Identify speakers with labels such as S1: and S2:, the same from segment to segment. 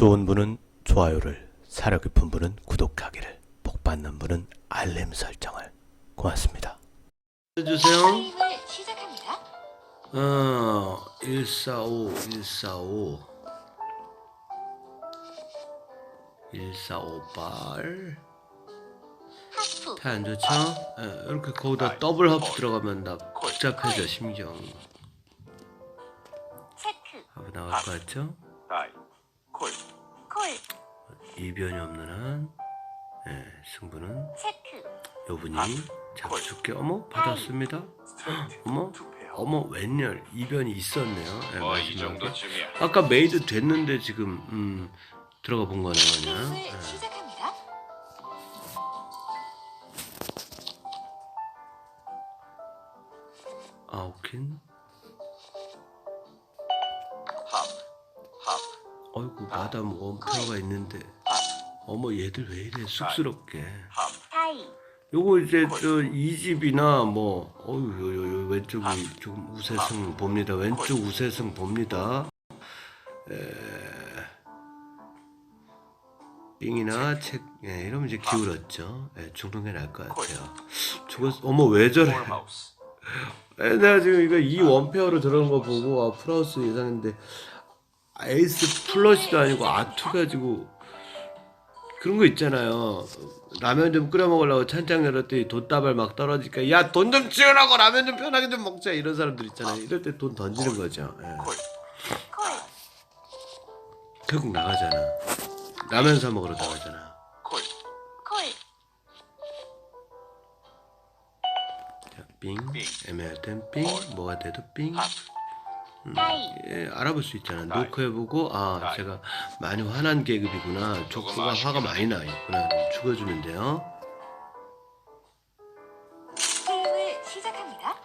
S1: 좋은 분은 좋아요를, 사려 깊은 분은 구독하기를, 복 받는 분은 알림 설정을. 고맙습니다.
S2: 해주세요.
S3: 시작합니다.
S2: 어, 145, 145. 1458.
S3: 하프,
S2: 패안 좋죠? 예, 이렇게 거기다 더블 하프 들어가면 나 복잡해져, 심경.
S3: 체크,
S2: 하프 나갈 것 같죠?
S4: 콜
S2: 이변이 없는 한, 예, 승부는
S3: 체크,
S2: 여분이 잡아줄게. 어머, 받았습니다.
S4: 스트레이트
S2: 어머, 어머, 웬열, 이변이 있었네요. 예,
S4: 뭐이
S2: 마지막에.
S4: 정도쯤이야
S2: 아까 메이드 됐는데 지금 음, 들어가 본 거네 그냥.
S3: 게임을
S2: 예.
S3: 시작합니다.
S2: 아웃킨. 어이구 마담 원표가 있는데.
S4: 합
S2: 어머 얘들 왜 이래 쑥스럽게. 요거 이제 저 이집이나 뭐 어유 요, 요, 요 왼쪽이 좀 우세승 봅니다. 왼쪽 우세승 봅니다. 에... 빙이나 책 예, 이러면 이제 기울었죠. 예, 죽는 게 나을 것 같아요. 죽었 어머 왜 저래? 에, 내가 지금 이거 이 원페어로 들어간 거 보고 아 플러스 예상했는데 에이스 플러시도 아니고 아투 가지고 그런 거 있잖아요. 라면 좀 끓여 먹으려고 찬장 열었더니 돈다발 막 떨어지니까 야 돈 좀 치우라고 라면 좀 편하게 좀 먹자 이런 사람들 있잖아요. 이럴 때 돈 던지는 거죠. 예. 결국 나가잖아. 라면 사 먹으러 나가잖아. 자, 빙,
S4: 빙.
S2: 애매할 땐 빙, 뭐가 돼도 빙.
S4: 합
S3: 타이,
S2: 예, 알아볼 수 있잖아. 노크해보고 아. 제가 많이 화난 계급이구나. 족구가 화가 많이 나 있구나. 그럼 죽어주면 돼요.
S3: 게임을 시작합니다.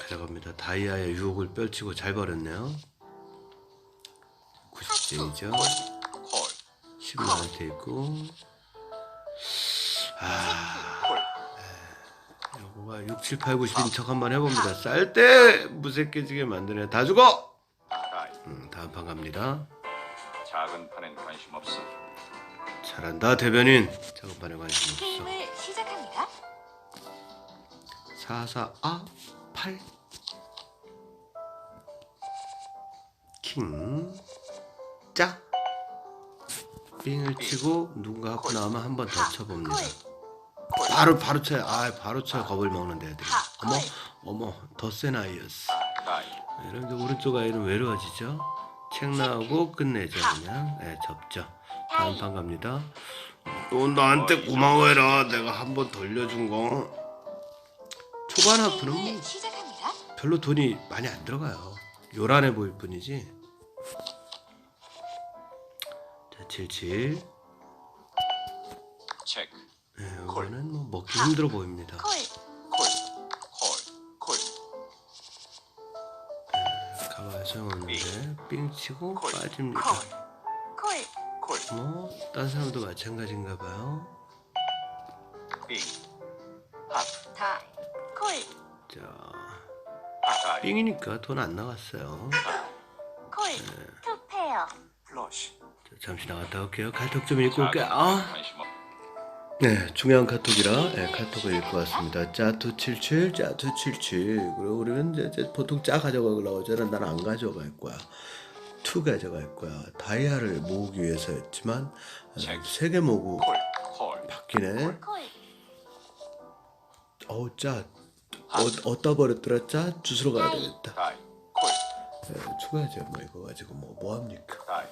S2: 가져갑니다. 다이아의 유혹을 펼치고 잘 버렸네요. 90점이죠.
S4: 콜
S2: 10만원 돼 있고. 아, 6, 7, 8, 90인 척 한번 해봅니다. 쌀 때 무색해지게 만드네. 다 죽어! 음, 다음 판 갑니다.
S4: 작은 판엔 관심 없어
S2: 잘한다, 대변인. 작은 판에 관심 없어.
S3: 게임을 시작합니다.
S2: 4, 4, 아, 8. 킹. 짜. 빙을 치고 누군가 하고 나오면 한 번 더 쳐봅니다.
S3: 콜,
S2: 바로 바로 쳐요. 아, 바로 쳐요. 겁을 먹는 애들이.
S3: 하,
S2: 어머,
S3: 콜.
S2: 어머, 더 센 아이였어.
S4: 다이
S2: 이런 게 오른쪽 아이는 외로워지죠. 책 나오고 끝내죠 그냥. 네, 접죠. 다음 판 갑니다. 또 나한테 고마워해라. 내가 한 번 돌려준 거. 초반 하프는 뭐
S3: 게임을 시작합니다.
S2: 별로 돈이 많이 안 들어가요. 요란해 보일 뿐이지. 자, 77. 먹기 힘들어 보입니다.
S3: 콜,
S4: 콜콜콜.
S2: 가봐야 소용없는데 삥 치고
S4: 콜.
S2: 빠집니다. 뭐, 딴 사람도 마찬가지인가 봐요. 자, 삥이니까 돈 안 나갔어요.
S4: 플러시.
S2: 자, 잠시 나갔다 올게요. 카톡 좀 읽고 올게요. 아,
S4: 없
S2: 네, 중요한 카톡이라 네, 카톡을 읽고 왔습니다. 짜투77, 짜투77. 그리고 우리는 이제, 이제 보통 짜 가져가려고 하잖아. 난안 가져갈 거야. 투 가져갈 거야. 다이아를 모으기 위해서였지만 세 개 모으고
S4: 콜콜
S2: 바뀌네.
S3: 콜,
S2: 어우 짜. 어, 어디다 버렸더라 짜? 주스러 가야 되겠다. 네, 추가하죠. 뭐 이거 가지고 뭐, 뭐 합니까?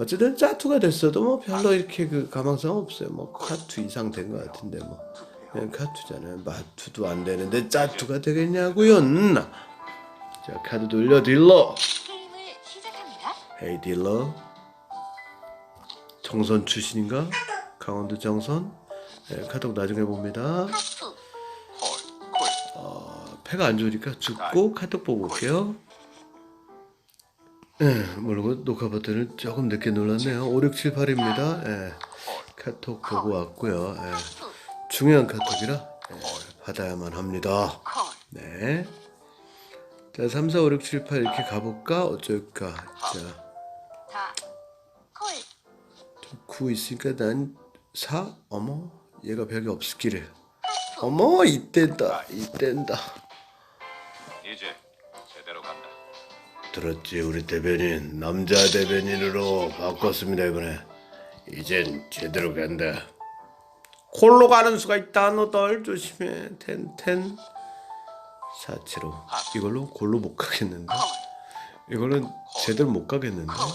S2: 어쨌든 짜투가 됐어도 뭐 별로 이렇게 그 가망성 없어요. 뭐 카투 이상 된 것 같은데 뭐 그냥 카투잖아요. 마투도 안 되는데 짜투가 되겠냐고요? 자 카드 돌려 딜러. 헤이 딜러. 정선 출신인가? 강원도 정선. 네, 카톡 나중에 봅니다. 어, 패가 안 좋으니까 죽고 카톡 보고 올게요. 네, 모르고 녹화 버튼을 조금 늦게 눌렀네요. 5, 6, 7, 8입니다. 예, 카톡 보고 왔고요. 예, 중요한 카톡이라 예, 받아야만 합니다.
S3: 콜,
S2: 네. 자, 3, 4, 5, 6, 7, 8 이렇게 가볼까? 어쩔까? 자. 9 있으니까 난 4? 어머, 얘가 벽에 없을기를. 어머, 이땐다, 이땐다. 들었지, 우리 대변인. 남자 대변인으로 바꿨습니다, 이번에. 이젠 제대로 간다. 콜로 가는 수가 있다, 너덜 조심해. 텐텐. 4, 7, 5. 이걸로 골로 못 가겠는데? 이거는 제대로 못 가겠는데?
S3: 콜.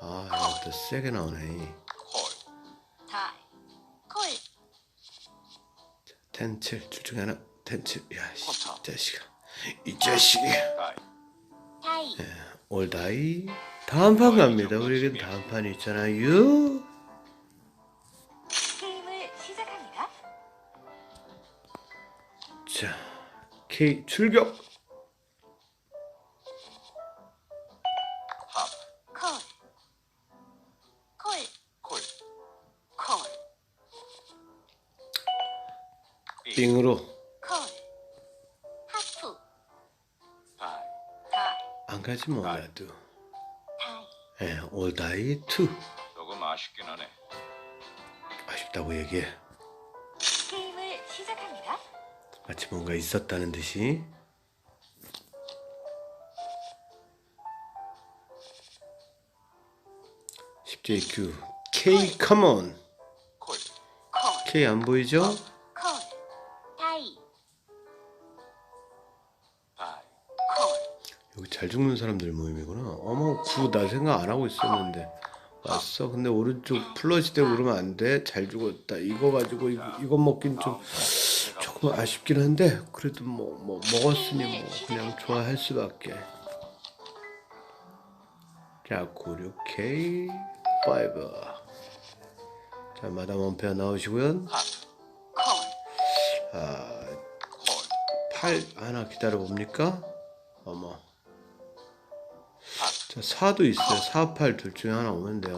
S2: 아, 이것도 세게 나오네.
S4: 콜.
S3: 다. 콜.
S2: 텐칠 둘 중에 하나 텐칠 야씨
S4: 어차.
S2: 이 자식아 이 자식이
S4: 다이.
S3: 다이.
S2: 올다이 다음 판 갑니다 우리에겐 다음 판이 있잖아요
S3: 게임을 시작합니다.
S2: 자 K 출격 안 가지 뭐 나도
S3: 다이.
S2: 예 올다이 투
S4: 조금 아쉽긴 하네.
S2: 아쉽다고 얘기해
S3: 게임을 시작합니다.
S2: 마치 뭔가 있었다는 듯이 (10JQ) K 컴온. K 안 보이죠? 잘 죽는 사람들 모임이구나. 어머, 구 나 생각 안 하고 있었는데 왔어. 근데 오른쪽 플러시 되고 그러면 안 돼. 잘 죽었다. 이거 가지고 이거, 이거 먹긴 좀 조금 아쉽긴 한데 그래도 뭐, 뭐 먹었으니 뭐 그냥 좋아할 수밖에. 자, 96K 5. 자, 마담 원페어 나오시고요. 아,
S4: 콜.
S2: 8 하나 기다려 봅니까? 어머.
S4: 합.
S2: 자, 4도 있어요. 4, 8 둘 중에 하나.
S3: 다이.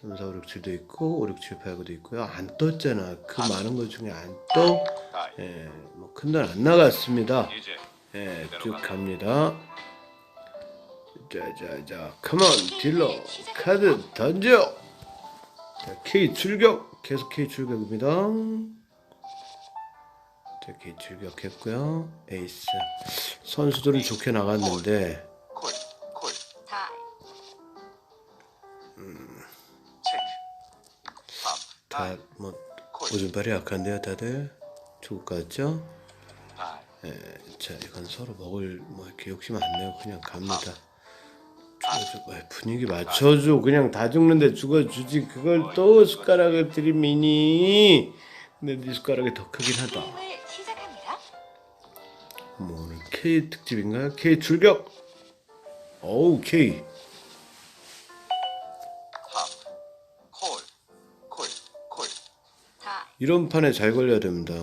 S2: 3, 4, 5, 6, 7도 있고 5, 6, 7, 8, 9도 있고요. 안 떴잖아. 그 많은 것 중에 안 떠. 예, 뭐 큰돈 안 나갔습니다. 예, 쭉 갑니다. 자자자, 컴온 딜러 카드 던져. 자, K 출격 계속 K 출격입니다. 자, K 출격했고요. 에이스 선수들은 좋게 나갔는데 다뭐
S4: 콜.
S2: 오줌발이 약한데요, 다들 것 같죠?
S4: 다이.
S2: 예, 자 이건 서로 먹을 뭐 이렇게 욕심 안 내고 그냥 갑니다. 죽어줘, 왜 분위기 맞춰줘. 그냥 다 죽는데 죽어주지. 그걸 또 숟가락을 들이미니. 근데 네 숟가락이 더 크긴 하다. 뭐 오늘 K 특집인가요? K 출격. 어우 K.
S3: 이.
S2: 이런 판에 잘 걸려야 됩니다.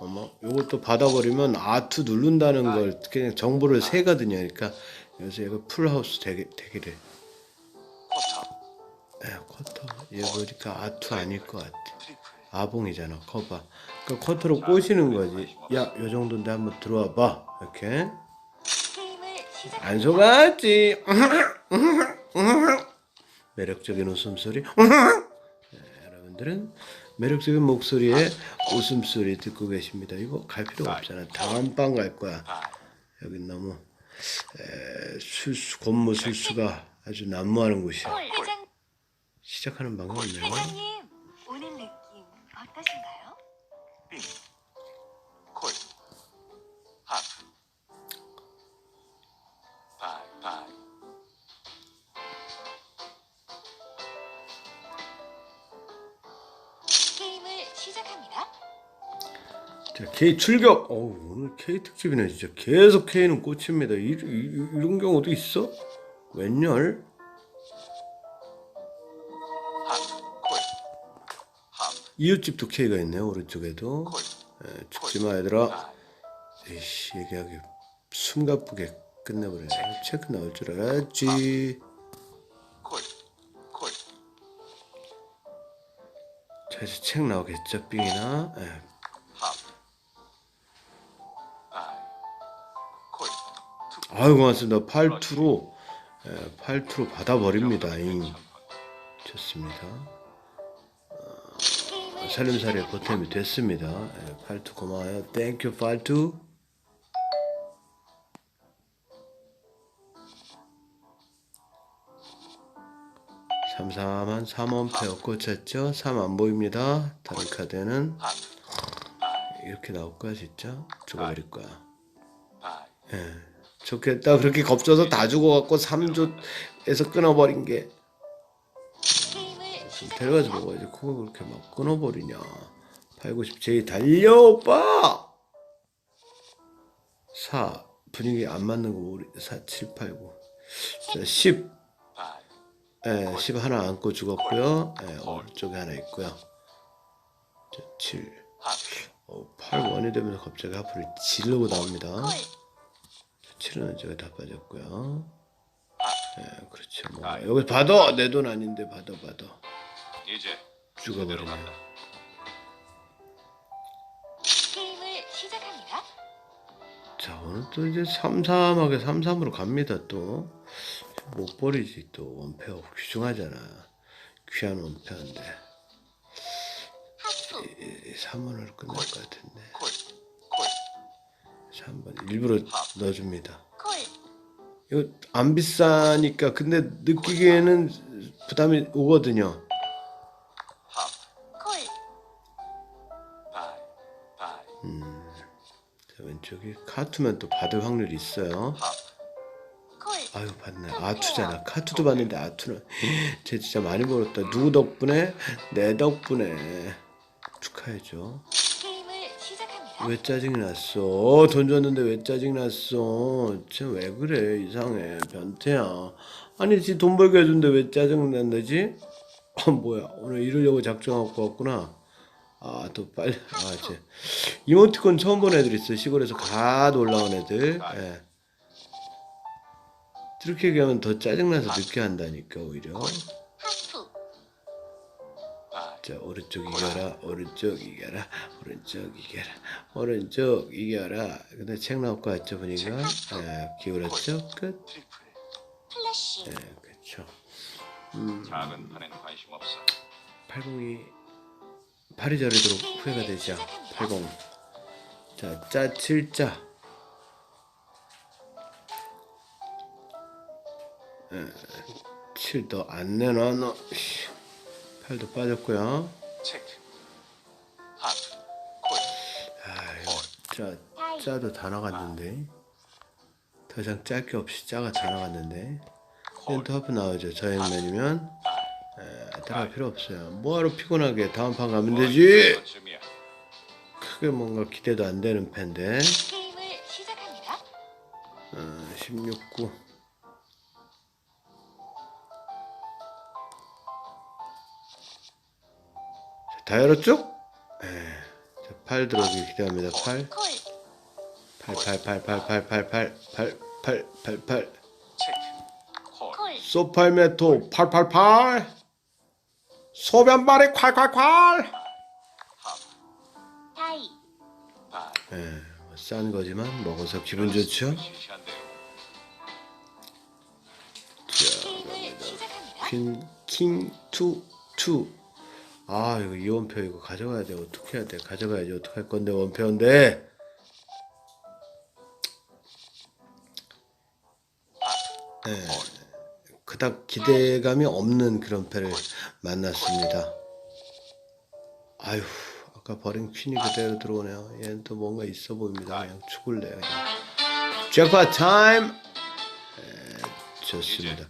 S2: 어머, 요것도 받아버리면 R2 누른다는 걸 그냥 정보를 세거든요. 그러니까 여기서 얘가 풀하우스 되게 되기를.
S4: 쿼터.
S2: 에 쿼터 얘 보니까 R2 아닐 것 같아. 아봉이잖아 커버. 그러니까 쿼터로 꼬시는 거지. 야, 요 정도인데 한번 들어와 봐. 이렇게. 안 속았지. 매력적인 웃음소리. 네, 여러분들은 매력적인 목소리에 웃음소리 듣고 계십니다. 이거 갈 필요가 없잖아. 다음 방 갈 거야.
S4: 다이.
S2: 여긴 너무 에, 술수 권무 술수가 아주 난무하는 곳이야.
S3: 콜. 회장.
S2: 시작하는 방법이 있나
S3: 시작합니다.
S2: 자, K 출격. 어우, 오늘 K 특집이네 진짜. 계속 K는 꽂힙니다. 이, 이, 이런 경우 어디 있어? 웬열? 이웃집도 K가 있네요. 오른쪽에도.
S4: 콜.
S2: 에, 죽지 마 얘들아.
S4: 다이.
S2: 에이씨 얘기하기 숨가쁘게 끝내버려. 체크 나올 줄 알았지. 자 이제 책 나오겠죠 빙이나?
S4: 투
S2: 아유 고맙습니다. 8투로 예, 8투로 받아버립니다 잉. 좋습니다.
S3: 게임을
S2: 살림살이의 보탬이 됐습니다. 예, 8투 고마워요. 땡큐 8투 삼삼한 3원페어 꽂혔죠 3 안 보입니다 다른 카드는
S4: 합
S2: 이렇게 나올 거야 진짜 죽어버릴 거야 예, 좋겠다. 그렇게 겁줘서 다 죽어갖고 3조에서 끊어버린 게 데려가서 먹어야지. 그거 그렇게 막 끊어버리냐. 890 제이 달려 오빠. 4 분위기 안 맞는 거 우리 4 7 8 9 자, 10
S4: 다이
S2: 예, 10 하나 안고 죽었고요. 예, 오른쪽에 하나 있고요. 자,
S4: 7합
S2: 어, 8 원이 되면서 갑자기 앞으로 지르고 나옵니다.
S3: 콜
S2: 7은 저기 다 빠졌고요. 예, 그렇죠. 뭐
S4: 아,
S2: 여기 받아 내 돈 아닌데 받아 받아
S4: 이제
S2: 죽어버리네.
S4: 제대로 간다.
S3: 게임을 시작합니다.
S2: 자 오늘 또 이제 삼삼하게 삼삼으로 갑니다 또 못 버리지 또 원페어 귀중하잖아. 귀한
S3: 하프
S2: 3원으로 끝날 것 같은데.
S4: 콜. 콜.
S2: 3번. 일부러 넣어줍니다.
S3: 콜.
S2: 이거 안 비싸니까 근데 느끼기에는 부담이 오거든요. 자, 왼쪽이 카투면 또 받을 확률이 있어요. 아유 받네. 아투잖아. 카투도 받는데 아투는 쟤 진짜 많이 벌었다. 누구 덕분에? 내 덕분에. 축하해줘. 왜 짜증이 났어? 돈 줬는데 왜 짜증 났어? 쟤 왜 그래? 이상해. 변태야. 아니 지 돈 벌게 해준데 왜 짜증 난다지? 아 뭐야. 오늘 이러려고 작정하고 왔구나. 아 또 빨리. 아쟤. 이모티콘 처음 본 애들 있어. 시골에서 갓 올라온 애들. 예. 이렇게 얘기하면 더 짜증나서 늦게 한다니까 오히려.
S3: 하프.
S4: 다이
S2: 자 오른쪽 이겨라 오른쪽 이겨라 오른쪽 이겨라 오른쪽 이겨라. 근데 책 나올 것 같죠 보니까 예, 기울었죠? 끝. 예, 그렇죠
S4: 작은 판엔 관심 없어.
S2: 80이 팔이 저리도록 후회가 되죠 80 자, 짜, 7자. 7도 안 내놔, 너. 씨. 8도 빠졌고요. 짜, 짜도 다 나갔는데. 더 이상 짤 게 없이 짜가 다 나갔는데. 렌트 하프 나오죠. 저 액면이면. 에, 따라갈 필요 없어요. 뭐하러 피곤하게 다음 판 가면 되지. 크게 뭔가 기대도 안 되는 팬데. 어, 16구. 다 열었죠? 예. 자, 8 들어오기 기대합니다. 8.
S3: 콜
S2: 8, 8, 8, 8, 8, 8, 8, 8, 8, 8, 8.
S4: 체크
S3: 콜콜
S2: 소팔메토 888. 소변발이 콸콸콸. 예. 뭐싼 거지만 먹어서 기분 좋죠?
S3: 시작합니다.
S2: 퀸, 킹, 투, 투. 아, 이거 이원표 이거 가져가야 돼. 어떻게 해야 돼? 가져가야지. 어떻게 할 건데, 원표인데. 예. 그닥 기대감이 없는 그런 패를 만났습니다. 아휴, 아까 버린 퀸이 그대로 들어오네요. 얘는 또 뭔가 있어 보입니다. 그냥 죽을래요. 잭팟 타임! 예, 좋습니다.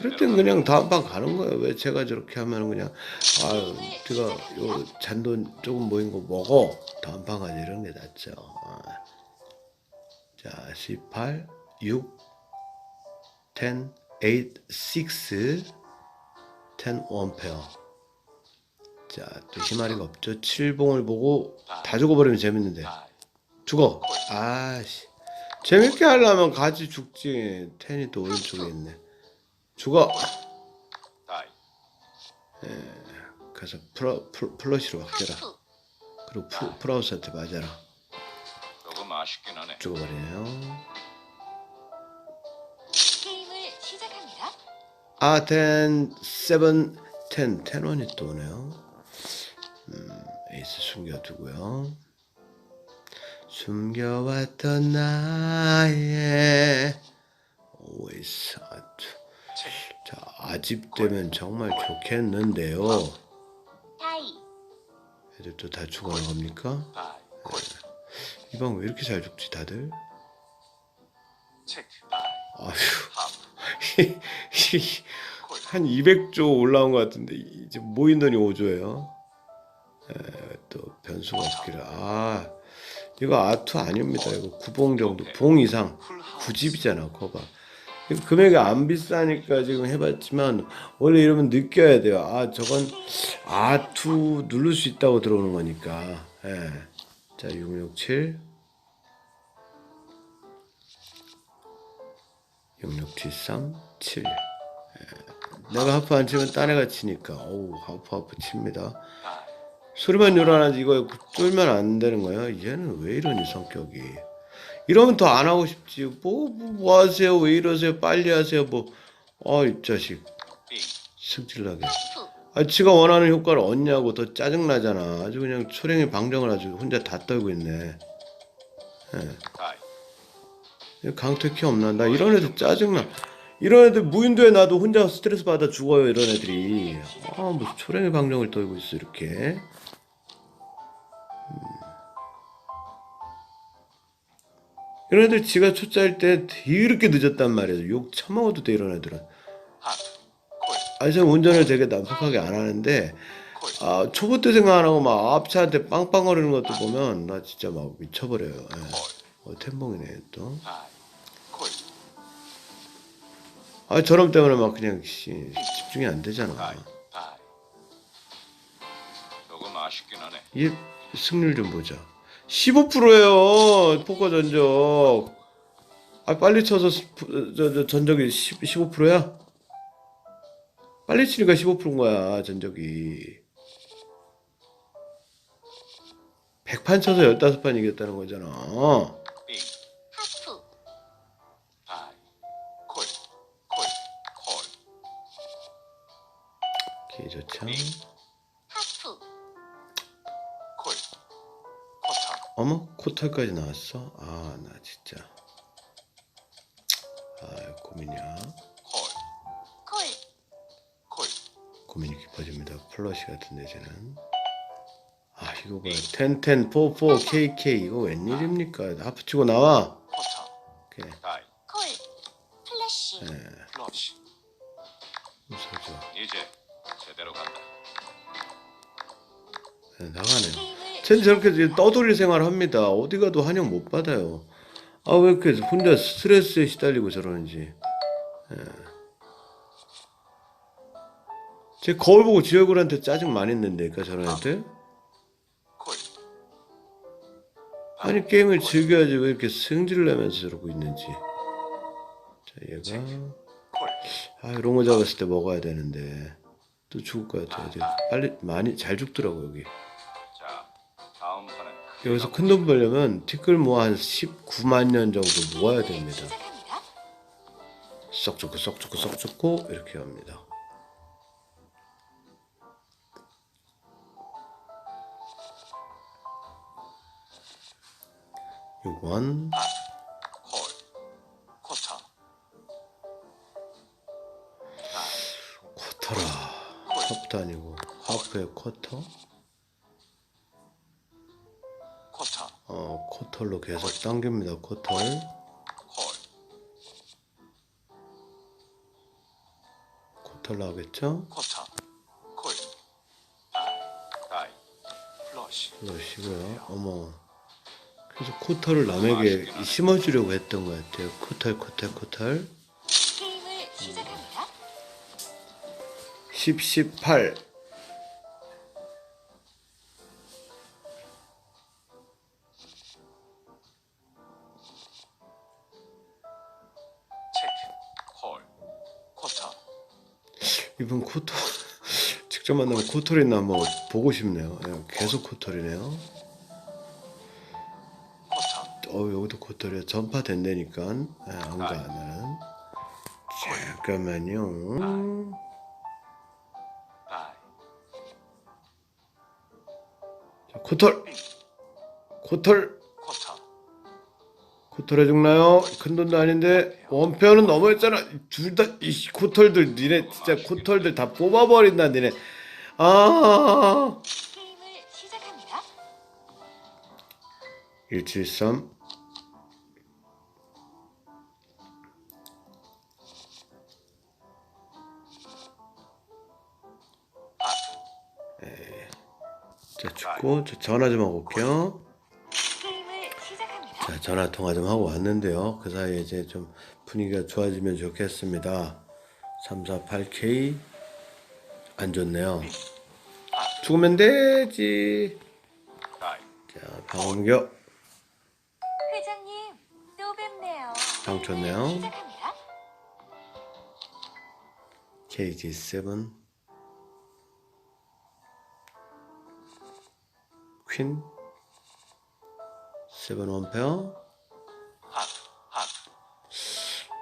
S2: 이럴 땐 그냥 다음 판 가는 거예요. 왜 제가 저렇게 하면 그냥 아유 내가 요 잔돈 조금 모인 거 먹어 다음 판 가자 이런 게 낫죠. 어. 자 18, 6, 10, 8, 6, 10 원페어. 자 또 희마리가 없죠. 7봉을 보고 다 죽어버리면 재밌는데 죽어. 아씨 재밌게 하려면 같이 죽지. 텐이 또 오른쪽에 있네. 죽어.
S4: 다이
S2: 가서 프라, 플, 플러시로 바뀌어라.
S3: 하프
S2: 그리고 프, 프라우스한테 맞아라.
S4: 조금 아쉽긴 하네.
S2: 죽어버리네요.
S3: 게임을 시작합니다.
S2: 아, 10, 7, 10, 10 원이 또 오네요. 음, 에이스 숨겨두고요. 숨겨왔던 나의 오에이스 아트. 아집되면 정말 좋겠는데요.
S3: 다이
S2: 애들 또다 죽어나갑니까?
S4: 다이. 콜.
S2: 이방 왜 이렇게 잘 죽지, 다들? 아휴. 한 200조 올라온 것 같은데 이제 모인 돈이 5조예요. 또 변수가 없기를 아 이거 아투 아닙니다. 이거 구봉 정도 봉 이상. 9집이잖아 거봐. 금액이 안 비싸니까 지금 해봤지만 원래 이러면 느껴야 돼요. 아 저건 아투 누를 수 있다고 들어오는 거니까. 예. 자 667. 6673 7 내가 하프 안 치면 딴 애가 치니까 어우 하프 하프 칩니다
S4: 다이.
S2: 소리만 요란하지 이거 쫄면 안 되는 거야 얘는 왜 이러니 성격이 이러면 더 안 하고 싶지 뭐, 뭐, 뭐 하세요 왜 이러세요 빨리 하세요 뭐어이 자식
S4: 빙.
S2: 승질나게
S3: 하프
S2: 아 지가 원하는 효과를 얻냐고 더 짜증나잖아 아주 그냥 초랭이 방정을 아주 혼자 다 떨고 있네
S4: 다이.
S2: 강퇴키 없나? 나 이런 애들 짜증나. 이런 애들 무인도에 놔도 혼자 스트레스 받아 죽어요. 이런 애들이. 아 무슨 초랭이 방정을 떨고 있어 이렇게. 이런 애들 지가 초짜일 때 이렇게 늦었단 말이야. 욕 처먹어도 돼 이런 애들은. 아니 제가 운전을 되게 난폭하게 안 하는데
S4: 콜.
S2: 아 초보 때 생각 안 하고 막 앞차한테 빵빵거리는 것도 보면 나 진짜 막 미쳐버려요. 예.
S4: 콜.
S2: 어 템봉이네 또. 아 저놈 때문에 막 그냥 씨, 집중이 안 되잖아.
S4: 하네.
S2: 얘 승률 좀 보자. 15%예요 포커 전적. 아 빨리 쳐서 스- 저, 저 전적이 10, 15%야? 빨리 치니까 15%인 거야 전적이. 100판 쳐서 15판 이겼다는 거잖아.
S4: 콜. 콜.
S2: 어머 코털까지 나왔어? 아 나 진짜. 아 고민이야.
S4: 콜.
S3: 콜
S4: 콜.
S2: 고민이 깊어집니다. 플러시 같은데 쟤는. 아 이거 뭐야 텐텐 포포 KK 이거 웬일입니까? 하프치고 나와.
S4: 코타.
S2: 오케이.
S4: 다이.
S3: 콜 플래시
S2: 네,
S4: 플러시.
S2: 웃어줘.
S4: 이제 제대로 간다.
S2: 네, 나가네. 쟤는 저렇게 떠돌이 생활합니다. 어디 가도 환영 못 받아요. 아 왜 이렇게 혼자 스트레스에 시달리고 저러는지. 예. 제 거울 보고 지 얼굴한테 짜증 많이 저런 애들.
S4: 콜.
S2: 아니 게임을 즐겨야지 왜 이렇게 승질을 내면서 저러고 있는지. 자 얘가
S4: 콜.
S2: 아 이런 거 잡았을 때 먹어야 되는데 또 죽을 것 같아. 빨리 많이 잘 죽더라고 여기. 여기서 큰 돈 벌려면 티끌 모아 한 19만 년 정도 모아야 됩니다. 썩 좋고 썩 좋고 썩 좋고 이렇게 합니다. 요건
S4: 콜. 코타. 다이.
S2: 쿼터라 하프도 아니고 하프의 쿼터 어 쿼터로 계속 당깁니다 쿼터를
S4: 콜.
S2: 쿼터로 하겠죠
S4: 코타. 콜. 다이. 다이. 플러시.
S2: 그러시고요 어머 그래서 쿼터를 남에게 심어주려고 했던 것 같아요 쿼터
S3: 게임을 시작합니다.
S2: 10 18 이번 쿼터 직접 만나면 코털이나 한번 보고 싶네요. 예, 계속 코털이네요. 어 여기도 코털이야. 전파 된다니까 예, 안 가, 나는. 잠깐만요. 자, 코털! 코털! 코털 해죽나요? 큰 돈도 아닌데 원표는 넘어했잖아. 둘다이 코털들 니네 진짜 코털들 다 뽑아버린다 니네. 아
S3: 게임을 시작합니다.
S2: 173 예. 자 죽고 저 전화 좀 하고 올게요. 전화 통화 좀 하고 왔는데요. 그 사이에 이제 좀 분위기가 좋아지면 좋겠습니다. 348K 안 좋네요. 죽으면 되지. 자, 방음교
S3: 회장님, 또 뵙네요.
S2: 방 좋네요.
S3: 시작합니다.
S2: KG7 퀸 7 원페어
S4: 하프 하프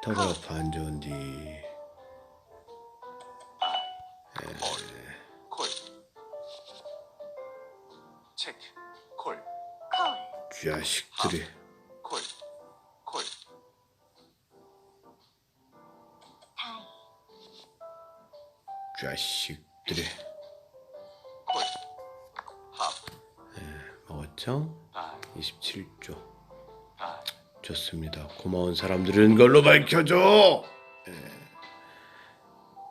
S2: 더블 아프 안 좋은디 자식들이.
S4: 콜, 하프,
S2: 먹었죠?
S4: 다이,
S2: 27조
S4: 다이,
S2: 좋습니다. 고마운 사람들은 걸로 밝혀줘. 예.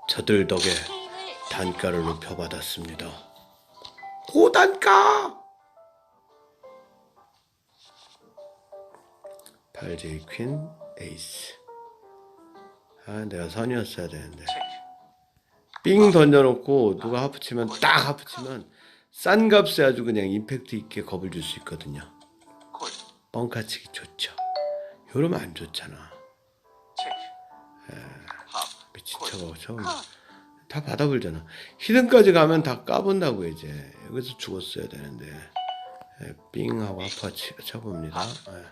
S2: 저들 덕에 단가를 높여받았습니다. 고단가. 8J 퀸 에이스. 아 내가 선이었어야 되는데. 삥 던져놓고 누가 하프치면 딱 하프치면 싼 값에 아주 그냥 임팩트 있게 겁을 줄 수 있거든요.
S4: 콜,
S2: 뻥카치기 좋죠. 요러면 안 좋잖아.
S4: 하프,
S2: 미친
S4: 콜,
S2: 척하고 처음 다 받아불잖아. 히든까지 가면 다 까본다고 이제 여기서 죽었어야 되는데 예, 삥 하고 아파 치, 쳐봅니다. 예.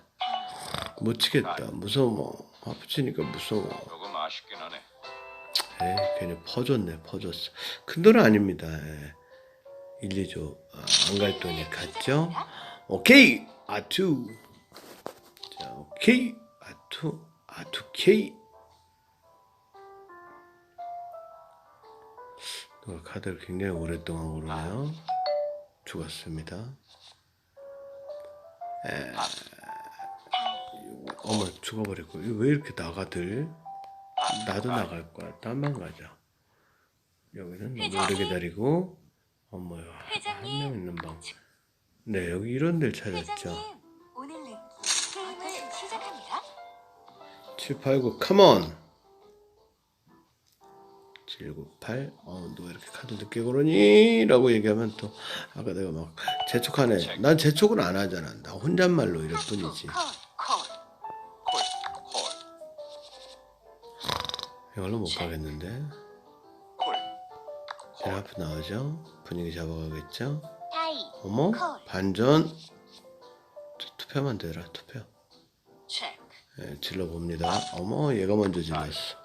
S2: 못 치겠다. 무서워. 아파 치니까 무서워.
S4: 조금 아쉽긴 하네.
S2: 에이, 괜히 퍼줬네, 퍼줬어. 큰 돈은 아닙니다. 예. 1, 2조 아, 안갈 돈이 갔죠? 오케이! 아투! 자, 오케이! 아투! 아투 K! 누가 카드를 굉장히 오랫동안 고르네요. 죽었습니다. 에, 어머, 죽어버렸고. 왜 이렇게 나가들? 나도 나갈 거야. 딴방 가자. 여기는 오래 기다리고, 어머야, 한 명 있는 방. 네, 여기 이런 데를 찾았죠. 789, 컴온! 798, 어, 너왜 이렇게 카드 늦게 고르니? 라고 얘기하면 또, 아까 내가 막, 재촉하네. 난 재촉은 안 하잖아. 나 혼잣말로 이럴 뿐이지. 이걸로 못 가겠는데.
S4: 콜,
S2: 제 앞에 나오죠? 분위기 잡아가겠죠? 어머?
S3: 콜.
S2: 반전? 투- 투표만 되라, 투표. 예, 질러봅니다. 어머, 얘가 먼저 질렀어.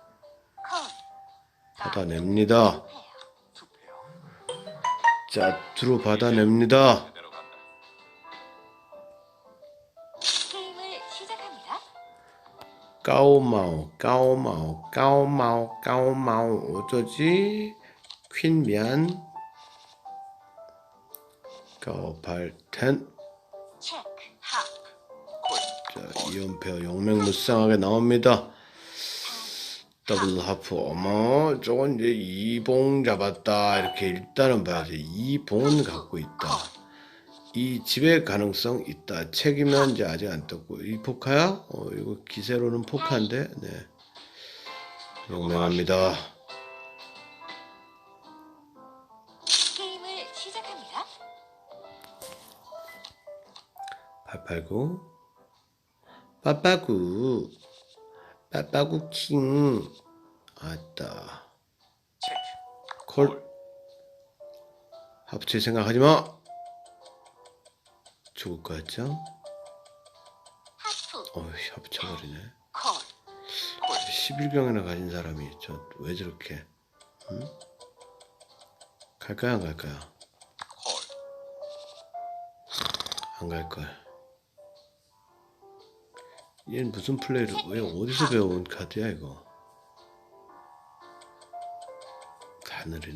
S3: 콜,
S2: 받아냅니다. 자, 두루 받아냅니다. 까오마오, 까오마오, 까오마오, 까오마오. 어쩌지? 퀸 미안. 까오팔 텐. 2연패 영맹무쌍하게 나옵니다. 더블 하프 어머 저건 이제 이봉 잡았다. 이렇게 일단은 봐야지 이봉은 갖고 있다. 이 집의 가능성 있다. 책이면 이제 아직 안 떴고. 이 포카야? 어 이거 기세로는 포카인데? 네. 용맹합니다. 889 빠빠구 빠빠구 킹 아따 콜 합칠 생각하지 마. 죽을 것 같죠? 어휴, 합쳐버리네.
S3: 콜
S2: 11경이나 가진 사람이 저 왜 저렇게 응? 갈까요 안 갈까요? 콜안 갈걸 얘는 무슨 플레이를 왜 어디서 배워온 카드야 이거?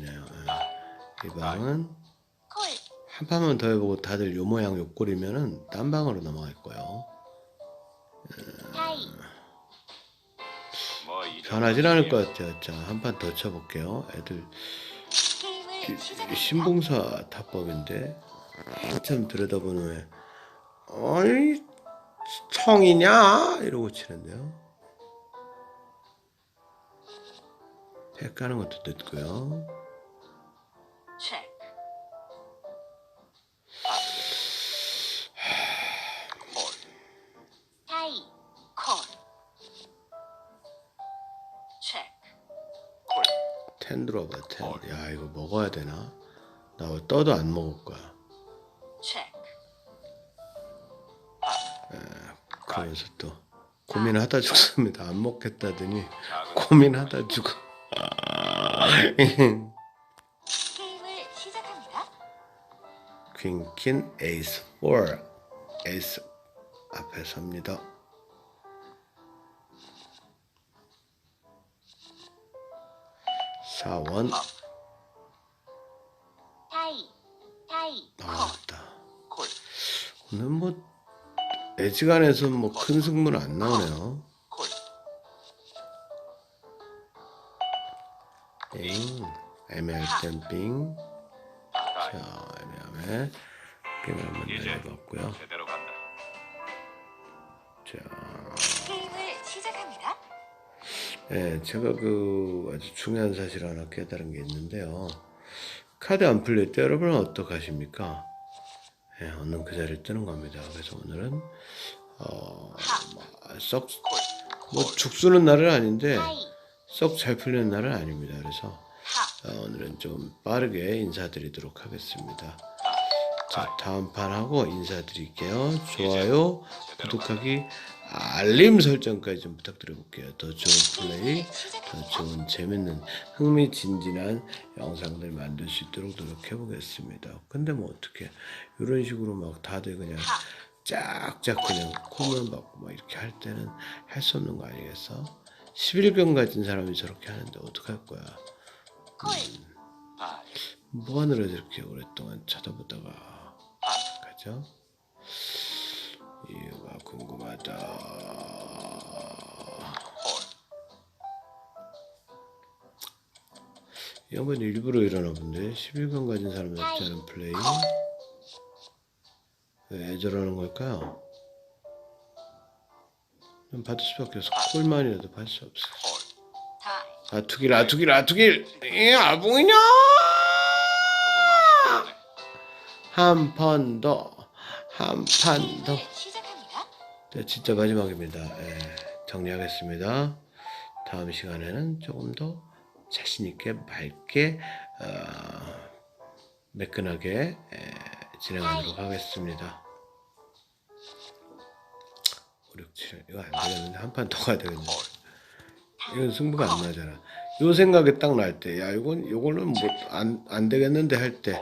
S2: 예. 이 방은 콜한 판만 더 해보고 다들 요 모양 요 꼴이면은 딴 방으로 넘어갈 거예요.
S4: 뭐이
S2: 변하진 않을 것 같아요. 자 한 판 더 쳐볼게요. 애들. 신봉사 타법인데 한참 들여다본 후에 어이 청이냐? 이러고 치는데요. 팩 가는 것도
S4: 콜.
S2: 텐 들어봐 텐 야 이거 먹어야 되나? 나 떠도 안 먹을 거야 그러면서 또 고민하다 죽습니다. 안 먹겠다더니 고민하다 죽어.
S3: 게임을 시작합니다.
S2: 퀸킨 에이스 4 에이스 앞에 섭니다. 사원.
S3: 다이 콜
S2: 나왔다.
S4: 콜.
S2: 오늘 뭐 애지간해서 뭐 큰 승부는 안 나오네요 콜빙 애매할 땐빙
S4: 다이
S2: 자 애매하면 게임을 한번
S4: 간다
S2: 자
S3: 게임을 시작합니다.
S2: 예, 제가 그 아주 중요한 사실 하나 깨달은 게 있는데요. 카드 안 풀릴 때 여러분은 어떡하십니까? 예, 얻는 그 자리를 뜨는 겁니다. 그래서 오늘은 어, 썩, 뭐 죽수는 날은 아닌데 썩 잘 풀리는 날은 아닙니다. 그래서
S3: 하
S2: 어, 오늘은 좀 빠르게 인사드리도록 하겠습니다. 자, 다음 판 하고 인사드릴게요. 좋아요, 구독하기, 알림 설정까지 좀 부탁드려 볼게요. 더 좋은 플레이, 더. 좋은 재밌는 흥미진진한 영상들 만들 수 있도록 노력해 보겠습니다. 근데 뭐 어떻게 이런 식으로 막 다들 그냥 짝짝 그냥 콩을 받고 막 이렇게 할 때는 할 수 없는 거 아니겠어? 11경 가진 사람이 저렇게 하는데 어떡할 거야?
S3: 콜
S4: 다이
S2: 뭐 하느라 저렇게 오랫동안 쳐다보다가 가죠? 궁금하다.
S4: 콜
S2: 이번 일부러 일어나 본데? 11경 가진 사람답지 않은 플레이? 왜 저러는 걸까요? 좀 받을 수밖에 없어. 꿀만이라도 받을 수 없어. 아투길 아투길 아투길! 이 아붕이냐? 한 판 더 한 판더
S3: 시작합니다.
S2: 네, 진짜 마지막입니다. 예, 정리하겠습니다. 다음 시간에는 조금 더 자신 있게 맑게 어, 매끈하게 예, 진행하도록 하겠습니다. 5, 6, 7 이거 안 되겠는데 한 판 더 가야 되겠네. 이건 승부가 안 나잖아. 요 생각이 딱 날 때, 야 이건 요거는 뭐안안 되겠는데 할때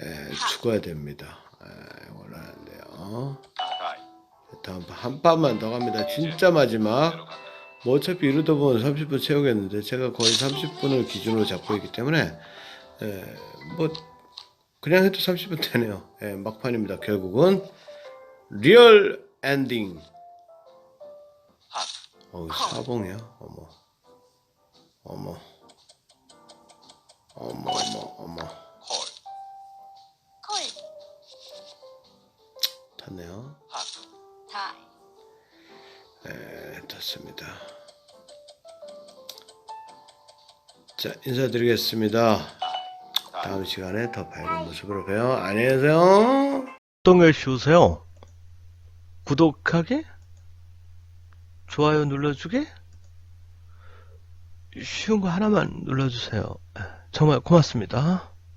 S2: 예, 죽어야 됩니다. 예, 이거는 안 돼요. 한 판만 더 갑니다. 진짜 마지막. 뭐 어차피 이러다 보면 30분 채우겠는데 제가 거의 30분을 기준으로 잡고 있기 때문에 예, 뭐 그냥 해도 30분 되네요. 예, 막판입니다. 결국은 리얼 엔딩.
S4: 하
S2: 어, 사봉이야. 어머. 어머. 어머 어머 어머.
S4: 콜
S3: 콜
S2: 탔네요.
S4: 하
S3: 다이
S2: 네, 탔습니다. 자, 인사드리겠습니다. 다음 시간에 더 밝은 모습으로 봬요. 안녕히 계세요.
S1: 걸 쉬우세요? 구독하기? 좋아요 눌러주기? 쉬운 거 하나만 눌러주세요. 정말 고맙습니다.